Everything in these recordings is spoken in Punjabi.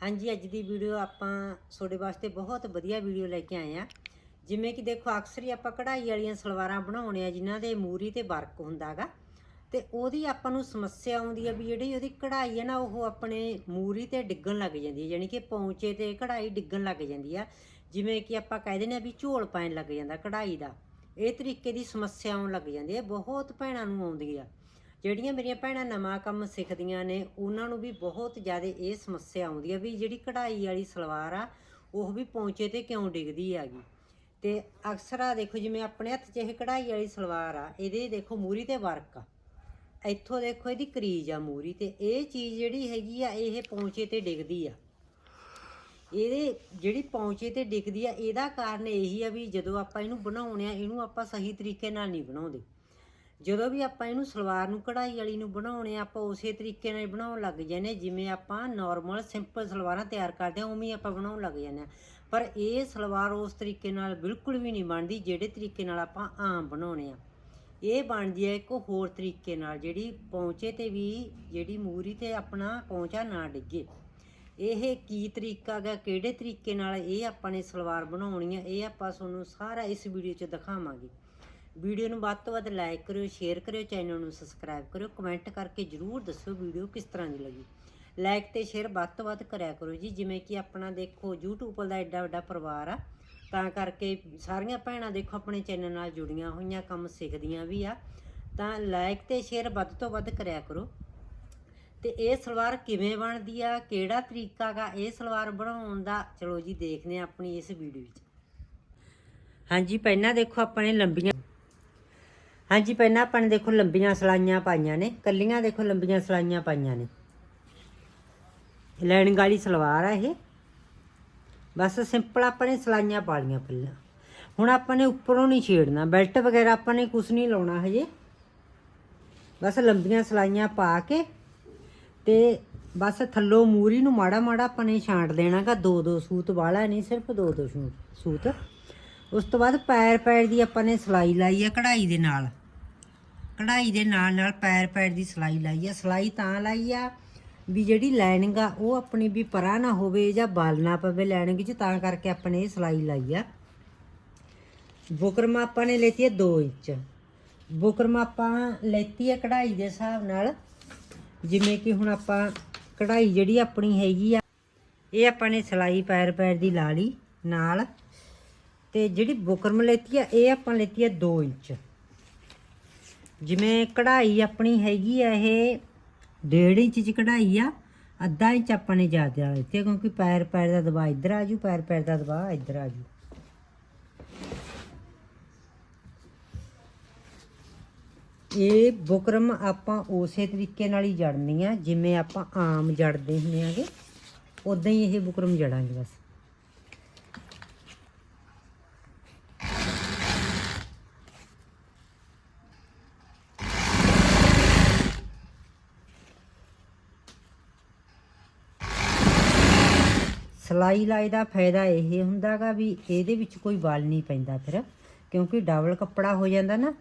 ਹਾਂਜੀ, ਅੱਜ ਦੀ ਵੀਡੀਓ ਆਪਾਂ ਤੁਹਾਡੇ ਵਾਸਤੇ ਬਹੁਤ ਵਧੀਆ ਵੀਡੀਓ ਲੈ ਕੇ ਆਏ ਆ ਜਿਵੇਂ ਕਿ ਦੇਖੋ, ਅਕਸਰ ਹੀ ਆਪਾਂ ਕਢਾਈ ਵਾਲੀਆਂ ਸਲਵਾਰਾਂ ਬਣਾਉਣੇ ਆ ਜਿਨ੍ਹਾਂ ਦੇ ਮੂਰੀ ਤੇ ਵਰਕ ਹੁੰਦਾਗਾ ਤੇ ਉਹਦੀ ਆਪਾਂ ਨੂੰ ਸਮੱਸਿਆ ਆਉਂਦੀ ਆ ਵੀ ਜਿਹੜੀ ਉਹਦੀ ਕਢਾਈ ਹੈ ਨਾ, ਉਹ ਆਪਣੇ ਮੂਰੀ ਤੇ ਡਿੱਗਣ ਲੱਗ ਜਾਂਦੀ ਹੈ ਯਾਨੀ ਕਿ ਪੌਂਚੇ ਤੇ ਕਢਾਈ ਡਿੱਗਣ ਲੱਗ ਜਾਂਦੀ ਆ। ਜਿਵੇਂ ਕਿ ਆਪਾਂ ਕਹਿ ਦਿੰਦੇ ਆ ਵੀ ਝੋਲ ਪੈਣ ਲੱਗ ਜਾਂਦਾ ਕਢਾਈ ਦਾ। ਇਹ ਤਰੀਕੇ ਦੀ ਸਮੱਸਿਆ ਆਉਣ ਲੱਗ ਜਾਂਦੀ ਹੈ ਬਹੁਤ ਭੈਣਾਂ ਨੂੰ ਆਉਂਦੀ ਆ। ਜਿਹੜੀਆਂ ਮੇਰੀਆਂ ਭੈਣਾਂ ਨਵਾਂ ਕੰਮ ਸਿੱਖਦੀਆਂ ਨੇ, ਉਹਨਾਂ ਨੂੰ ਵੀ ਬਹੁਤ ਜ਼ਿਆਦਾ ਇਹ ਸਮੱਸਿਆ ਆਉਂਦੀ ਆ ਵੀ ਜਿਹੜੀ ਕਢਾਈ ਵਾਲੀ ਸਲਵਾਰ ਆ, ਉਹ ਵੀ ਪੌਂਚੇ ਤੇ ਕਿਉਂ ਡਿੱਗਦੀ ਹੈਗੀ? ਤੇ ਅਕਸਰ ਆ ਦੇਖੋ, ਜਿਵੇਂ ਆਪਣੇ ਹੱਥ 'ਚ ਇਹ ਕਢਾਈ ਵਾਲੀ ਸਲਵਾਰ ਆ, ਇਹਦੇ ਦੇਖੋ ਮੂਰੀ ਤੇ ਵਰਕ ਆ। ਇੱਥੋਂ ਦੇਖੋ ਇਹਦੀ ਕਰੀਜ ਆ ਮੂਰੀ ਤੇ, ਇਹ ਚੀਜ਼ ਜਿਹੜੀ ਹੈਗੀ ਆ, ਇਹ ਪੌਂਚੇ ਤੇ ਡਿੱਗਦੀ ਆ। ਇਹਦੇ ਜਿਹੜੀ ਪੌਂਚੇ ਤੇ ਡਿੱਗਦੀ ਆ, ਇਹਦਾ ਕਾਰਨ ਇਹੀ ਆ ਵੀ ਜਦੋਂ ਆਪਾਂ ਇਹਨੂੰ ਬਣਾਉਣੇ ਆ, ਇਹਨੂੰ ਆਪਾਂ ਸਹੀ ਤਰੀਕੇ ਨਾਲ ਨਹੀਂ ਬਣਾਉਂਦੇ। ਜਦੋਂ ਵੀ ਆਪਾਂ ਇਹਨੂੰ ਸਲਵਾਰ ਨੂੰ ਕਢਾਈ ਵਾਲੀ ਨੂੰ ਬਣਾਉਣੇ ਆ, ਆਪਾਂ ਉਸੇ ਤਰੀਕੇ ਨਾਲ ਬਣਾਉਣ ਲੱਗ ਜਾਂਦੇ ਜਿਵੇਂ ਆਪਾਂ ਨਾਰਮਲ ਸਿੰਪਲ ਸਲਵਾਰਾਂ ਤਿਆਰ ਕਰਦੇ ਹਾਂ ਉਵੇਂ ਆਪਾਂ ਬਣਾਉਣ ਲੱਗ ਜਾਂਦੇ ਹਾਂ ਪਰ ਇਹ ਸਲਵਾਰ ਉਸ ਤਰੀਕੇ ਨਾਲ ਬਿਲਕੁਲ ਵੀ ਨਹੀਂ ਬਣਦੀ, ਜਿਹੜੇ ਤਰੀਕੇ ਨਾਲ ਆਪਾਂ ਆਮ ਬਣਾਉਣੇ ਆ। ਇਹ ਬਣਦੀ ਹੈ ਇੱਕ ਹੋਰ ਤਰੀਕੇ ਨਾਲ, ਜਿਹੜੀ ਪੌਂਚੇ ਤੇ ਵੀ, ਜਿਹੜੀ ਮੂਰੀ ਤੇ ਆਪਣਾ ਪੌਂਚਾ ਨਾ ਡਿੱਗੇ। ਇਹ ਕੀ ਤਰੀਕਾ ਗਾ, ਕਿਹੜੇ ਤਰੀਕੇ ਨਾਲ ਇਹ ਆਪਾਂ ਨੇ ਸਲਵਾਰ ਬਣਾਉਣੀ ਆ, ਇਹ ਆਪਾਂ ਤੁਹਾਨੂੰ ਸਾਰਾ ਇਸ ਵੀਡੀਓ 'ਚ ਦਿਖਾਵਾਂਗੇ। ਵੀਡੀਓ ਨੂੰ ਵੱਧ ਤੋਂ ਵੱਧ ਲਾਈਕ ਕਰਿਓ ਸ਼ੇਅਰ ਕਰਿਓ ਚੈਨਲ ਨੂੰ ਸਬਸਕ੍ਰਾਈਬ ਕਰਿਓ ਕਮੈਂਟ ਕਰਕੇ ਜਰੂਰ ਦੱਸੋ ਵੀਡੀਓ ਕਿਸ ਤਰ੍ਹਾਂ ਦੀ ਲੱਗੀ। ਲਾਈਕ ਤੇ ਸ਼ੇਅਰ ਵੱਧ ਤੋਂ ਵੱਧ ਕਰਿਆ ਕਰੋ ਜੀ, ਜਿਵੇਂ ਕਿ ਆਪਣਾ ਦੇਖੋ YouTube ਦਾ ਐਡਾ ਵੱਡਾ ਪਰਿਵਾਰ ਆ, ਤਾਂ ਕਰਕੇ ਸਾਰੀਆਂ ਭੈਣਾਂ ਦੇਖੋ ਆਪਣੇ ਚੈਨਲ ਨਾਲ ਜੁੜੀਆਂ ਹੋਈਆਂ, ਕੰਮ ਸਿੱਖਦੀਆਂ ਵੀ ਆ, ਤਾਂ ਲਾਈਕ ਤੇ ਸ਼ੇਅਰ ਵੱਧ ਤੋਂ ਵੱਧ ਕਰਿਆ ਕਰੋ। ਤੇ ਇਹ ਸਲਵਾਰ ਕਿਵੇਂ ਬਣਦੀ ਆ, ਕਿਹੜਾ ਤਰੀਕਾ ਗਾ, ਇਹ ਸਲਵਾਰ ਬਣਾਉਣ ਦਾ, ਚਲੋ ਜੀ ਦੇਖਦੇ ਆ ਆਪਣੀ ਇਸ ਵੀਡੀਓ ਵਿੱਚ। ਹਾਂਜੀ, ਪਹਿਲਾਂ ਦੇਖੋ ਆਪਾਂ ਨੇ ਲੰਬੀਆਂ ਹਾਂਜੀ, ਪਹਿਲਾਂ ਆਪਾਂ ਨੇ ਦੇਖੋ ਲੰਬੀਆਂ ਸਲਾਈਆਂ ਪਾਈਆਂ ਨੇ, ਕੱਲੀਆਂ ਦੇਖੋ ਲੰਬੀਆਂ ਸਲਾਈਆਂ ਪਾਈਆਂ ਨੇ। ਲੈਣਿੰਗ ਵਾਲੀ ਸਲਵਾਰ ਆ ਇਹ। ਬਸ ਸਿੰਪਲ ਆਪਾਂ ਨੇ ਸਲਾਈਆਂ ਪਾ ਲਈਆਂ ਪਹਿਲਾਂ। ਹੁਣ ਆਪਾਂ ਨੇ ਉੱਪਰੋਂ ਨਹੀਂ ਛੇੜਨਾ, ਬੈਲਟ ਵਗੈਰਾ ਆਪਾਂ ਨੇ ਕੁਝ ਨਹੀਂ ਲਾਉਣਾ ਹਜੇ। ਬਸ ਲੰਬੀਆਂ ਸਲਾਈਆਂ ਪਾ ਕੇ ਤੇ ਬਸ ਥੱਲੋਂ ਮੂਰੀ ਨੂੰ ਮਾੜਾ ਮਾੜਾ ਆਪਾਂ ਨੇ ਛਾਂਟ ਦੇਣਾਗਾ, ਦੋ ਦੋ ਸੂਤ ਵਾਲਾ ਨਹੀਂ, ਸਿਰਫ ਦੋ ਦੋ ਸੂ- ਸੂਤ। ਉਸ ਤੋਂ ਬਾਅਦ ਪੈਰ ਪੈਰ ਦੀ ਆਪਾਂ ਨੇ ਸਲਾਈ ਲਾਈ ਆ ਕਢਾਈ ਦੇ ਨਾਲ। ਕਢਾਈ ਦੇ ਨਾਲ ਨਾਲ ਪੈਰ ਪੈਰ ਦੀ ਸਲਾਈ ਲਾਈ ਆ। ਸਲਾਈ ਤਾਂ ਲਾਈ ਆ ਵੀ ਜਿਹੜੀ ਲਾਈਨਿੰਗ ਆ, ਉਹ ਆਪਣੀ ਵੀ ਪਰਾਂ ਨਾ ਹੋਵੇ ਜਾਂ ਬਲ ਨਾ ਪਵੇ ਲਾਈਨਿੰਗ 'ਚ, ਤਾਂ ਕਰਕੇ ਆਪਾਂ ਨੇ ਇਹ ਸਲਾਈ ਲਾਈ ਆ। ਬੁਕਰਮ ਆਪਾਂ ਨੇ ਲੈਤੀ ਹੈ 2 ਇੰਚ। ਬੁਕਰਮ ਆਪਾਂ ਲੈਤੀ ਹੈ ਕਢਾਈ ਦੇ ਹਿਸਾਬ ਨਾਲ। ਜਿਵੇਂ ਕਿ ਹੁਣ ਆਪਾਂ ਕਢਾਈ ਜਿਹੜੀ ਆਪਣੀ ਹੈਗੀ ਆ, ਇਹ ਆਪਾਂ ਨੇ ਸਲਾਈ ਪੈਰ ਪੈਰ ਦੀ ਲਾ ਲਈ ਨਾਲ। ਤੇ ਜਿਹੜੀ ਬੁਕਰਮ ਲੈਤੀ ਆ, ਇਹ ਆਪਾਂ ਲੈਤੀ ਆ 2 ਇੰਚ। ਜਿਵੇਂ ਕਢਾਈ ਆਪਣੀ ਹੈਗੀ ਆ ਇਹ 1.5 ਇੰਚ ਚ ਕਢਾਈ ਆ, ਅੱਧਾ ਇੰਚ ਆਪਾਂ ਨੇ ਜ਼ਿਆਦਾ ਲੈਤੀ ਕਿਉਂਕਿ ਪੈਰ ਪੈਰ ਦਾ ਦਬਾਅ ਇੱਧਰ ਆ ਜੂ, ਪੈਰ ਪੈਰ ਦਾ ਦਬਾਅ ਇੱਧਰ ਆ ਜੂ। ਇਹ ਬੁਕਰਮ ਆਪਾਂ ਉਸੇ ਤਰੀਕੇ ਨਾਲ ਹੀ ਜੜਨੀ ਆ, ਜਿਵੇਂ ਆਪਾਂ ਆਮ ਜੜਦੇ ਹੁੰਦੇ ਆਗੇ ਉਦਾਂ ਹੀ ਇਹ ਬੁਕਰਮ ਜੜਾਂਗੇ ਬਸ। ਸਲਾਈ ਲਾਈ ਦਾ ਫਾਇਦਾ ਇਹ ਹੁੰਦਾਗਾ ਵੀ ਇਹਦੇ ਵਿੱਚ ਕੋਈ ਵਲ ਨਹੀਂ ਪੈਂਦਾ ਫਿਰ, ਕਿਉਂਕਿ ਡਬਲ ਕੱਪੜਾ ਹੋ ਜਾਂਦਾ ਨਾ।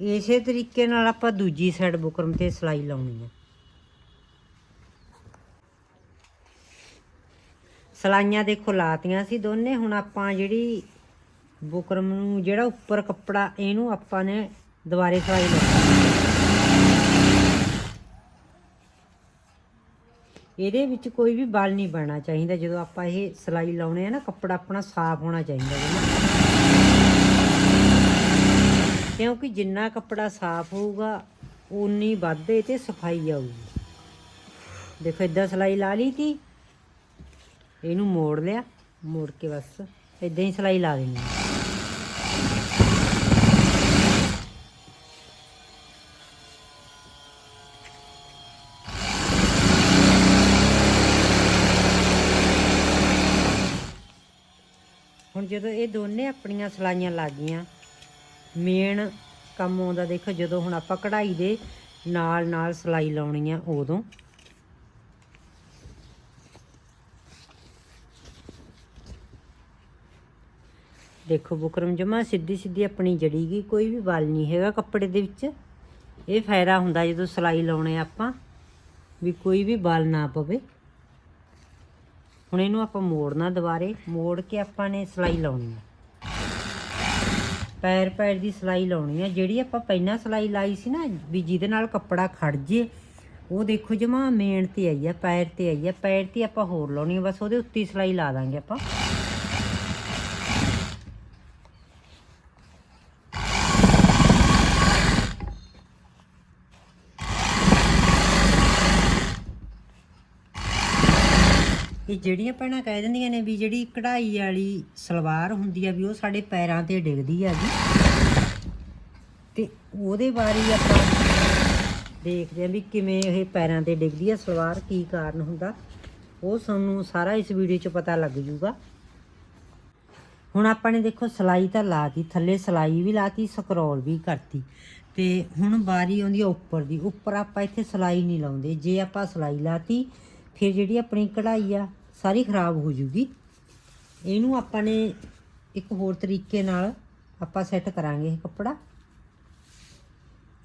ਇਸੇ ਤਰੀਕੇ ਨਾਲ ਆਪਾਂ ਦੂਜੀ ਸਾਈਡ ਬੁਕਰਮ ਤੇ ਸਲਾਈ ਲਾਉਣੀ ਹੈ ਸਲਾਈਆਂ ਦੇਖੋ ਲਾਤੀਆਂ ਸੀ ਦੋਨੇ, ਹੁਣ ਆਪਾਂ ਜਿਹੜੀ ਬੁਕਰਮ ਨੂੰ ਜਿਹੜਾ ਉੱਪਰ ਕੱਪੜਾ ਇਹਨੂੰ ਆਪਾਂ ਨੇ ਦੁਬਾਰੇ ਸਲਾਈ ਲਾਉਣੀ। ਇਹਦੇ ਵਿੱਚ ਕੋਈ ਵੀ ਬਲ ਨਹੀਂ ਬਣਨਾ ਚਾਹੀਦਾ, ਜਦੋਂ ਆਪਾਂ ਇਹ ਸਲਾਈ ਲਾਉਣੇ ਆ ਨਾ, ਕੱਪੜਾ ਆਪਣਾ ਸਾਫ਼ ਹੋਣਾ ਚਾਹੀਦਾ। ਜਮਾ ਕਿਉਂਕਿ ਜਿੰਨਾ ਕੱਪੜਾ ਸਾਫ਼ ਹੋਊਗਾ ਉਨੀ ਵੱਧ ਇਹ ਤੇ ਸਫ਼ਾਈ ਆਊਗੀ ਦੇਖੋ ਇਦਾਂ ਸਲਾਈ ਲਾ ਲਈ ਤੀ, ਇਹਨੂੰ ਮੋੜ ਲਿਆ, ਮੋੜ ਕੇ ਬਸ ਇਦਾਂ ਹੀ ਸਲਾਈ ਲਾ ਦੇਣੀ ਹੈ। ਹੁਣ ਜਦੋਂ ਇਹ ਦੋਨੇ ਆਪਣੀਆਂ ਸਲਾਈਆਂ ਲੱਗ ਗਈਆਂ ਮੇਨ ਕੰਮ ਆਉਂਦਾ ਦੇਖੋ, ਜਦੋਂ ਹੁਣ ਆਪਾਂ ਕਢਾਈ ਦੇ ਨਾਲ ਨਾਲ ਸਲਾਈ ਲਾਉਣੀ ਆ ਉਦੋਂ। ਦੇਖੋ ਬੁਕਰਮ ਜਮਾ ਸਿੱਧੀ ਸਿੱਧੀ ਆਪਣੀ ਜੜੀ ਗਈ, ਕੋਈ ਵੀ ਵਲ ਨਹੀਂ ਹੈਗਾ ਕੱਪੜੇ ਦੇ ਵਿੱਚ। ਇਹ ਫਾਇਦਾ ਹੁੰਦਾ ਜਦੋਂ ਸਲਾਈ ਲਾਉਣੇ ਆਪਾਂ, ਵੀ ਕੋਈ ਵੀ ਵਲ ਨਾ ਪਵੇ। ਹੁਣ ਇਹਨੂੰ ਆਪਾਂ ਮੋੜਨਾ ਦੁਬਾਰੇ, ਮੋੜ ਕੇ ਆਪਾਂ ਨੇ ਸਲਾਈ ਲਾਉਣੀ ਹੈ ਪੈਰ ਪੈਰ ਦੀ ਸਲਾਈ ਲਾਉਣੀ ਆ। ਜਿਹੜੀ ਆਪਾਂ ਪਹਿਲਾਂ ਸਲਾਈ ਲਾਈ ਸੀ ਨਾ, ਵੀ ਜਿਹਦੇ ਨਾਲ ਕੱਪੜਾ ਖੜ ਜੇ, ਉਹ ਦੇਖੋ ਜਮਾ ਮੇਨ ਤੇ ਆਈ ਆ, ਪੈਰ ਤੇ ਆਈ ਆ। ਪੈਰ ਤੇ ਆਪਾਂ ਹੋਰ ਲਾਉਣੀ ਆ, ਬਸ ਉਹਦੇ ਉੱਤੇ ਹੀ ਸਲਾਈ ਲਾ ਦਾਂਗੇ ਆਪਾਂ। ਇਹ ਜਿਹੜੀਆਂ ਭੈਣਾਂ ਕਹਿ ਦਿੰਦੀਆਂ ਨੇ ਵੀ ਜਿਹੜੀ ਕਢਾਈ ਵਾਲੀ ਸਲਵਾਰ ਹੁੰਦੀ ਆ ਵੀ ਉਹ ਸਾਡੇ ਪੈਰਾਂ ਤੇ ਡਿੱਗਦੀ ਆ ਜੀ। ਤੇ ਉਹਦੇ ਬਾਰੇ ਆਪਾਂ ਦੇਖਦੇ ਆ ਵੀ ਕਿਵੇਂ ਇਹ ਪੈਰਾਂ ਤੇ ਡਿੱਗਦੀ ਆ, ਸਲਵਾਰ ਕੀ ਕਾਰਨ ਹੁੰਦਾ। ਉਹ ਸਾਨੂੰ ਸਾਰਾ ਇਸ ਵੀਡੀਓ 'ਚ ਪਤਾ ਲੱਗ ਜੂਗਾ। ਹੁਣ ਆਪਾਂ ਨੇ ਦੇਖੋ ਸਲਾਈ ਤਾਂ ਲਾਤੀ, ਥੱਲੇ ਸਲਾਈ ਵੀ ਲਾਤੀ, ਸਕਰੋਲ ਵੀ ਕਰਤੀ। ਤੇ ਹੁਣ ਬਾਰੀ ਆਉਂਦੀ ਆ ਉੱਪਰ ਦੀ, ਉੱਪਰ ਆਪਾਂ ਇੱਥੇ ਸਲਾਈ ਨਹੀਂ ਲਾਉਂਦੇ। ਜੇ ਆਪਾਂ ਸਲਾਈ ਲਾਤੀ, ਫਿਰ ਜਿਹੜੀ ਆਪਣੀ ਕਢਾਈ ਆ ਸਾਰੀ ਖਰਾਬ ਹੋ ਜੂਗੀ। ਇਹਨੂੰ ਆਪਾਂ ਨੇ ਇੱਕ ਹੋਰ ਤਰੀਕੇ ਨਾਲ ਆਪਾਂ ਸੈੱਟ ਕਰਾਂਗੇ ਇਹ ਕੱਪੜਾ।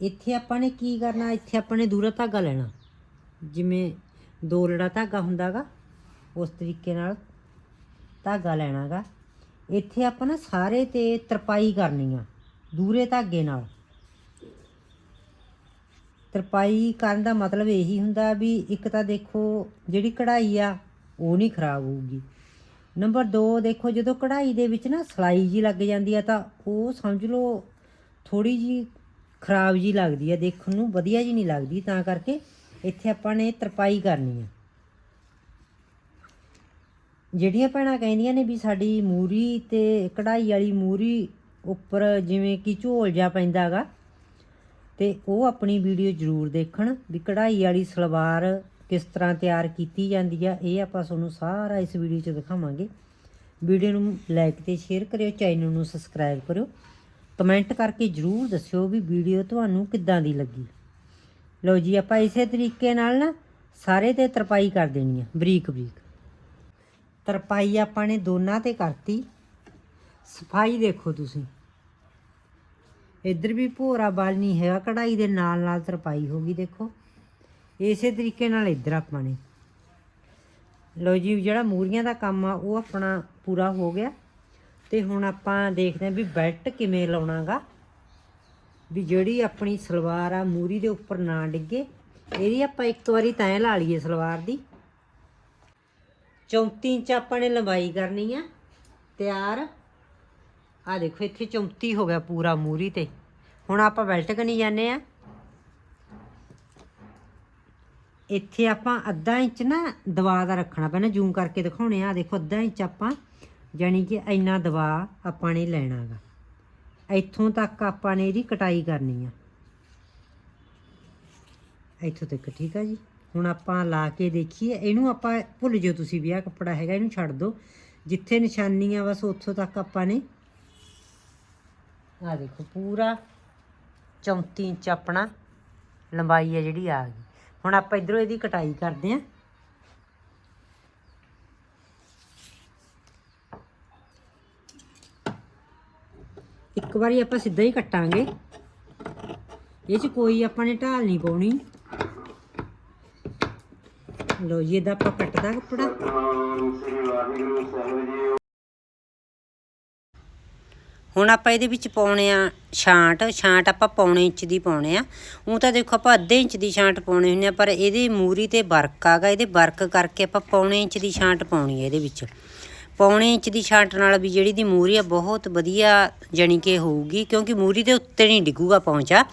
ਇੱਥੇ ਆਪਾਂ ਨੇ ਕੀ ਕਰਨਾ, ਇੱਥੇ ਆਪਾਂ ਨੇ ਦੂਰਾ ਧਾਗਾ ਲੈਣਾ। ਜਿਵੇਂ ਦੋ ਲੜਾ ਧਾਗਾ ਹੁੰਦਾਗਾ, ਉਸ ਤਰੀਕੇ ਨਾਲ ਧਾਗਾ ਲੈਣਾਗਾ। ਇੱਥੇ ਆਪਾਂ ਨਾ ਸਾਰੇ ਤੇ ਤਰਪਾਈ ਕਰਨੀ ਆ, ਦੂਰੇ ਧਾਗੇ ਨਾਲ। ਤਰਪਾਈ ਕਰਨ ਦਾ ਮਤਲਬ ਇਹੀ ਹੁੰਦਾ ਵੀ ਇੱਕ ਤਾਂ ਦੇਖੋ ਜਿਹੜੀ ਕਢਾਈ ਆ ਉਹ ਨਹੀਂ ਖਰਾਬ ਹੋਊਗੀ। ਨੰਬਰ 2 ਦੇਖੋ ਜਦੋਂ ਕਢਾਈ ਦੇ ਵਿੱਚ ਨਾ ਸਲਾਈ ਜੀ ਲੱਗ ਜਾਂਦੀ ਆ ਤਾਂ ਉਹ ਸਮਝ ਲਓ ਥੋੜੀ ਜੀ ਖਰਾਬ ਜੀ ਲੱਗਦੀ ਆ, ਦੇਖਣ ਨੂੰ ਵਧੀਆ ਜੀ ਨਹੀਂ ਲੱਗਦੀ। ਤਾਂ ਕਰਕੇ ਇੱਥੇ ਆਪਾਂ ਨੇ ਤਰਪਾਈ ਕਰਨੀ ਆ। ਜਿਹੜੀਆਂ ਭੈਣਾਂ ਕਹਿੰਦੀਆਂ ਨੇ ਵੀ ਸਾਡੀ ਮੂਰੀ ਤੇ ਕਢਾਈ ਵਾਲੀ ਮੂਰੀ ਉੱਪਰ ਜਿਵੇਂ ਕਿ ਝੋਲ ਜਾ ਪੈਂਦਾਗਾ ਤੇ ਉਹ ਆਪਣੀ ਵੀਡੀਓ ਜ਼ਰੂਰ ਦੇਖਣ ਵੀ ਕਢਾਈ ਵਾਲੀ ਸਲਵਾਰ ਕਿਸ ਤਰ੍ਹਾਂ ਤਿਆਰ ਕੀਤੀ ਜਾਂਦੀ ਆ, ਇਹ ਆਪਾਂ ਤੁਹਾਨੂੰ ਸਾਰਾ ਇਸ ਵੀਡੀਓ 'ਚ ਦਿਖਾਵਾਂਗੇ। ਵੀਡੀਓ ਨੂੰ ਲਾਈਕ ਤੇ ਸ਼ੇਅਰ ਕਰਿਓ ਚੈਨਲ ਨੂੰ ਸਬਸਕ੍ਰਾਈਬ ਕਰਿਓ। ਕਮੈਂਟ ਕਰਕੇ ਜ਼ਰੂਰ ਦੱਸਿਓ ਵੀ ਵੀਡੀਓ ਤੁਹਾਨੂੰ ਕਿੱਦਾਂ ਦੀ ਲੱਗੀ। ਲਓ ਜੀ, ਆਪਾਂ ਇਸੇ ਤਰੀਕੇ ਨਾਲ ਨਾ ਸਾਰੇ ਤੇ ਤਰਪਾਈ ਕਰ ਦੇਣੀ ਆ, ਬਰੀਕ ਬਰੀਕ। ਤਰਪਾਈ ਆਪਾਂ ਨੇ ਦੋਨਾਂ ਤੇ ਕਰਤੀ। ਸਫ਼ਾਈ ਦੇਖੋ ਤੁਸੀਂ। ਇੱਧਰ ਵੀ ਭੋਰਾ ਬਲ ਨਹੀਂ ਹੈਗਾ, ਕਢਾਈ ਦੇ ਨਾਲ ਨਾਲ ਤਰਪਾਈ ਹੋ ਗਈ, ਦੇਖੋ। ਇਸੇ ਤਰੀਕੇ ਨਾਲ ਇੱਧਰ ਆਪਾਂ ਨੇ। ਲਓ ਜੀ, ਜਿਹੜਾ ਮੂਰੀਆਂ ਦਾ ਕੰਮ ਆ, ਉਹ ਆਪਣਾ ਪੂਰਾ ਹੋ ਗਿਆ। ਤੇ ਹੁਣ ਆਪਾਂ ਦੇਖਦੇ ਹਾਂ ਵੀ ਬੈਲਟ ਕਿਵੇਂ ਲਾਉਣਾਗਾ। ਵੀ ਜਿਹੜੀ ਆਪਣੀ ਸਲਵਾਰ ਆ, ਮੂਰੀ ਦੇ ਉੱਪਰ ਨਾ ਡਿੱਗੇ। ਇਹਦੀ ਆਪਾਂ ਇੱਕ ਵਾਰੀ ਤੈਅ ਲਾ ਲਈਏ ਸਲਵਾਰ ਦੀ। 34 ਇੰਚ ਆਪਾਂ ਨੇ ਲੰਬਾਈ ਕਰਨੀ ਆ। ਤਿਆਰ। ਆ ਦੇਖੋ, ਇੱਥੇ 34 ਹੋ ਗਿਆ ਪੂਰਾ ਮੂਰੀ ਤੇ। ਹੁਣ ਆਪਾਂ ਬੈਲਟ ਕਨੀ ਜਾਂਦੇ ਆ। ਇੱਥੇ ਆਪਾਂ ਅੱਧਾ ਇੰਚ ਨਾ ਦਵਾ ਦਾ ਰੱਖਣਾ ਪੈਣਾ, ਜ਼ੂਮ ਕਰਕੇ ਦਿਖਾਉਣੇ ਆ। ਦੇਖੋ, ਅੱਧਾ ਇੰਚ ਆਪਾਂ ਜਾਨੀ ਕਿ ਇੰਨਾ ਦਵਾ ਆਪਾਂ ਨੇ ਲੈਣਾਗਾ। ਇੱਥੋਂ ਤੱਕ ਆਪਾਂ ਨੇ ਇਹਦੀ ਕਟਾਈ ਕਰਨੀ ਆ। ਇੱਥੋਂ ਤੱਕ, ਠੀਕ ਆ ਜੀ? ਹੁਣ ਆਪਾਂ ਲਾ ਕੇ ਦੇਖੀਏ, ਇਹਨੂੰ ਆਪਾਂ ਭੁੱਲ ਜਿਓ ਤੁਸੀਂ ਵੀ, ਆਹ ਕੱਪੜਾ ਹੈਗਾ, ਇਹਨੂੰ ਛੱਡ ਦਿਓ ਜਿੱਥੇ ਨਿਸ਼ਾਨੀ ਆ, ਬਸ ਉੱਥੋਂ ਤੱਕ ਆਪਾਂ ਨੇ ਆ ਦੇਖੋ, ਪੂਰਾ 34 ਇੰਚ ਆਪਣਾ ਲੰਬਾਈ ਹੈ ਜਿਹੜੀ ਆ ਗਈ। ਹੁਣ ਆਪਾਂ ਇਧਰੋਂ ਇਹਦੀ ਕਟਾਈ ਕਰਦੇ ਆਂ ਇੱਕ ਵਾਰੀ ਆਪਾਂ ਸਿੱਧਾ ਹੀ ਕੱਟਾਂਗੇ। ਇਹ 'ਚ ਕੋਈ ਆਪਾਂ ਨੇ ਢਾਲ ਨਹੀਂ ਪਾਉਣੀ। ਲੋ ਜੀ, ਇਹਦਾ ਆਪਾਂ ਕੱਟਦਾ ਕੱਪੜਾ। ਹੁਣ ਆਪਾਂ ਇਹਦੇ ਵਿੱਚ ਪਾਉਣੇ ਆ ਛਾਂਟ ਛਾਂਟ ਆਪਾਂ ਪੌਣੇ ਇੰਚ ਦੀ ਪਾਉਣੇ ਆ। ਉਹ ਤਾਂ ਦੇਖੋ ਆਪਾਂ ਅੱਧੇ ਇੰਚ ਦੀ ਛਾਂਟ ਪਾਉਣੇ ਹੁੰਦੇ ਆ, ਪਰ ਇਹਦੇ ਮੂਰੀ ਤੇ ਵਰਕ ਆਗਾ, ਇਹਦੇ ਵਰਕ ਕਰਕੇ ਆਪਾਂ ਪੌਣੇ ਇੰਚ ਦੀ ਛਾਂਟ ਪਾਉਣੀ ਹੈ ਇਹਦੇ ਵਿੱਚ। ਪੌਣੇ ਇੰਚ ਦੀ ਛਾਂਟ ਨਾਲ ਵੀ ਜਿਹੜੀ ਦੀ ਮੂਰੀ ਆ, ਬਹੁਤ ਵਧੀਆ ਜਣੀ ਕਿ ਹੋਊਗੀ, ਕਿਉਂਕਿ ਮੂਰੀ ਦੇ ਉੱਤੇ ਨਹੀਂ ਡਿੱਗੂਗਾ ਪੌਂਚਾ।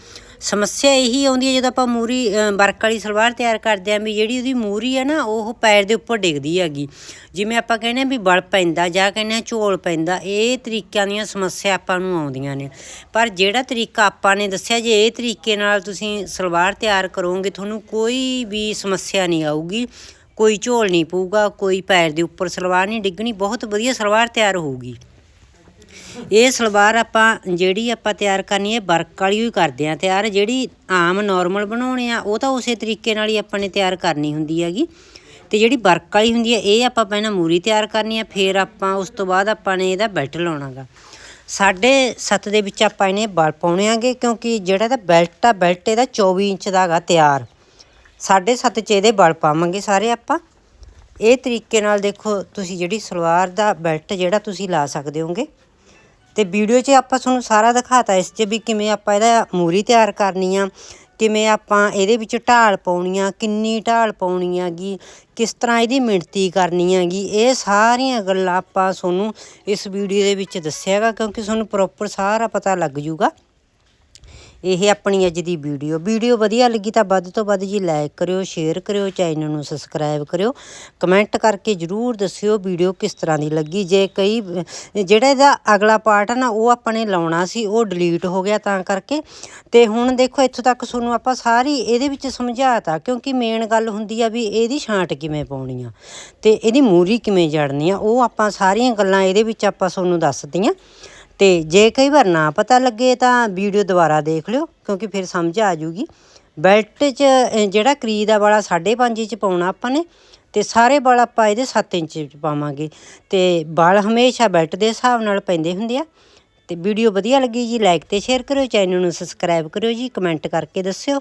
ਸਮੱਸਿਆ ਇਹੀ ਆਉਂਦੀ ਹੈ ਜਦੋਂ ਆਪਾਂ ਮੂਰੀ ਵਰਕ ਵਾਲੀ ਸਲਵਾਰ ਤਿਆਰ ਕਰਦੇ ਆਂ ਵੀ ਜਿਹੜੀ ਉਹਦੀ ਮੂਰੀ ਆ ਨਾ, ਉਹ ਪੈਰ ਦੇ ਉੱਪਰ ਡਿੱਗਦੀ ਹੈਗੀ। ਜਿਵੇਂ ਆਪਾਂ ਕਹਿੰਦੇ ਆ ਵੀ ਬਲ ਪੈਂਦਾ ਜਾਂ ਕਹਿੰਦੇ ਆ ਝੋਲ ਪੈਂਦਾ, ਇਹ ਤਰੀਕਿਆਂ ਦੀਆਂ ਸਮੱਸਿਆ ਆਪਾਂ ਨੂੰ ਆਉਂਦੀਆਂ ਨੇ। ਪਰ ਜਿਹੜਾ ਤਰੀਕਾ ਆਪਾਂ ਨੇ ਦੱਸਿਆ, ਜੇ ਇਹ ਤਰੀਕੇ ਨਾਲ ਤੁਸੀਂ ਸਲਵਾਰ ਤਿਆਰ ਕਰੋਗੇ, ਤੁਹਾਨੂੰ ਕੋਈ ਵੀ ਸਮੱਸਿਆ ਨਹੀਂ ਆਊਗੀ। ਕੋਈ ਝੋਲ ਨਹੀਂ ਪਊਗਾ, ਕੋਈ ਪੈਰ ਦੇ ਉੱਪਰ ਸਲਵਾਰ ਨਹੀਂ ਡਿੱਗਣੀ, ਬਹੁਤ ਵਧੀਆ ਸਲਵਾਰ ਤਿਆਰ ਹੋਊਗੀ। ਇਹ ਸਲਵਾਰ ਆਪਾਂ ਜਿਹੜੀ ਆਪਾਂ ਤਿਆਰ ਕਰਨੀ ਹੈ, ਵਰਕ ਵਾਲੀ ਹੀ ਕਰਦੇ ਆ ਤਿਆਰ, ਜਿਹੜੀ ਆਮ ਨਾਰਮਲ ਬਣਾਉਣੇ ਆ, ਉਹ ਤਾਂ ਉਸੇ ਤਰੀਕੇ ਨਾਲ ਹੀ ਆਪਾਂ ਨੇ ਤਿਆਰ ਕਰਨੀ ਹੁੰਦੀ ਹੈਗੀ। ਤੇ ਜਿਹੜੀ ਵਰਕ ਵਾਲੀ ਹੁੰਦੀ ਹੈ, ਇਹ ਆਪਾਂ ਪਹਿਲਾਂ ਮੂਰੀ ਤਿਆਰ ਕਰਨੀ ਆ, ਫਿਰ ਆਪਾਂ ਉਸ ਤੋਂ ਬਾਅਦ ਆਪਾਂ ਨੇ ਇਹਦਾ ਬੈਲਟ ਲਾਉਣਾਗਾ ਸਾਢੇ ਸੱਤ ਦੇ ਵਿੱਚ ਆਪਾਂ ਇਹਨੇ ਬਲ ਪਾਉਣੇ ਆਗੇ, ਕਿਉਂਕਿ ਜਿਹੜਾ ਇਹਦਾ ਬੈਲਟ ਆ, ਬੈਲਟ ਇਹਦਾ 24 ਇੰਚ ਦਾ ਹੈਗਾ ਤਿਆਰ। ਸਾਢੇ ਸੱਤ ਚ ਇਹਦੇ ਬਲ ਪਾਵਾਂਗੇ ਸਾਰੇ ਆਪਾਂ। ਇਹ ਤਰੀਕੇ ਨਾਲ ਦੇਖੋ ਤੁਸੀਂ ਜਿਹੜੀ ਸਲਵਾਰ ਦਾ ਬੈਲਟ ਜਿਹੜਾ ਤੁਸੀਂ ਲਾ ਸਕਦੇ ਹੋਗੇ। ਤੇ ਵੀਡੀਓ 'ਚ ਆਪਾਂ ਤੁਹਾਨੂੰ ਸਾਰਾ ਦਿਖਾਤਾ, ਇਸ 'ਚ ਵੀ ਕਿਵੇਂ ਆਪਾਂ ਇਹਦਾ ਮੂਰੀ ਤਿਆਰ ਕਰਨੀ ਆ, ਕਿਵੇਂ ਆਪਾਂ ਇਹਦੇ ਵਿੱਚ ਢਾਲ ਪਾਉਣੀ ਆ, ਕਿੰਨੀ ਢਾਲ ਪਾਉਣੀ ਆਗੀ, ਕਿਸ ਤਰ੍ਹਾਂ ਇਹਦੀ ਮਿਣਤੀ ਕਰਨੀ ਹੈਗੀ ਇਹ ਸਾਰੀਆਂ ਗੱਲਾਂ ਆਪਾਂ ਤੁਹਾਨੂੰ ਇਸ ਵੀਡੀਓ ਦੇ ਵਿੱਚ ਦੱਸਿਆਗਾ, ਕਿਉਂਕਿ ਤੁਹਾਨੂੰ ਪ੍ਰੋਪਰ ਸਾਰਾ ਪਤਾ ਲੱਗ ਜੂਗਾ। ਇਹ ਆਪਣੀ ਅੱਜ ਦੀ ਵੀਡੀਓ। ਵੀਡੀਓ ਵਧੀਆ ਲੱਗੀ ਤਾਂ ਵੱਧ ਤੋਂ ਵੱਧ ਜੀ ਲਾਈਕ ਕਰਿਓ ਸ਼ੇਅਰ ਕਰਿਓ ਚੈਨਲ ਨੂੰ ਸਬਸਕ੍ਰਾਈਬ ਕਰਿਓ। ਕਮੈਂਟ ਕਰਕੇ ਜਰੂਰ ਦੱਸਿਓ ਵੀਡੀਓ ਕਿਸ ਤਰ੍ਹਾਂ ਦੀ ਲੱਗੀ। ਜੇ ਕਈ, ਜਿਹੜਾ ਇਹਦਾ ਅਗਲਾ ਪਾਰਟ ਹੈ ਨਾ, ਉਹ ਆਪਾਂ ਨੇ ਲਾਉਣਾ ਸੀ, ਉਹ ਡਿਲੀਟ ਹੋ ਗਿਆ ਤਾਂ ਕਰਕੇ। ਤੇ ਹੁਣ ਦੇਖੋ, ਇੱਥੋਂ ਤੱਕ ਤੁਹਾਨੂੰ ਆਪਾਂ ਸਾਰੀ ਇਹਦੇ ਵਿੱਚ ਸਮਝਾਤਾ, ਕਿਉਂਕਿ ਮੇਨ ਗੱਲ ਹੁੰਦੀ ਆ ਵੀ ਇਹਦੀ ਛਾਂਟ ਕਿਵੇਂ ਪਾਉਣੀ ਆ, ਤੇ ਇਹਦੀ ਮੂਰੀ ਕਿਵੇਂ ਜੜਨੀ ਆ, ਉਹ ਆਪਾਂ ਸਾਰੀਆਂ ਗੱਲਾਂ ਇਹਦੇ ਵਿੱਚ ਆਪਾਂ ਤੁਹਾਨੂੰ ਦੱਸਦੀਆਂ ਤੇ ਜੇ ਕਈ ਵਾਰ ਨਾ ਪਤਾ ਲੱਗੇ ਤਾਂ ਵੀਡੀਓ ਦੁਬਾਰਾ ਦੇਖ ਲਿਓ, ਕਿਉਂਕਿ ਫਿਰ ਸਮਝ ਆ ਜੂਗੀ। ਬੈਲਟ 'ਚ ਜਿਹੜਾ ਕਰੀ ਦਾ ਵਾਲਾ 5.5 ਇੰਚ ਪਾਉਣਾ ਆਪਾਂ ਨੇ, ਤੇ ਸਾਰੇ ਵਾਲ ਆਪਾਂ ਇਹਦੇ 7 ਇੰਚ 'ਚ ਪਾਵਾਂਗੇ। ਤੇ ਵਾਲ ਹਮੇਸ਼ਾ ਬੈਲਟ ਦੇ ਹਿਸਾਬ ਨਾਲ ਪੈਂਦੇ ਹੁੰਦੇ ਆ। ਤੇ ਵੀਡੀਓ ਵਧੀਆ ਲੱਗੀ ਜੀ, ਲਾਈਕ ਤੇ ਸ਼ੇਅਰ ਕਰਿਓ, ਚੈਨਲ ਨੂੰ ਸਬਸਕ੍ਰਾਈਬ ਕਰਿਓ ਜੀ, ਕਮੈਂਟ ਕਰਕੇ ਦੱਸਿਓ।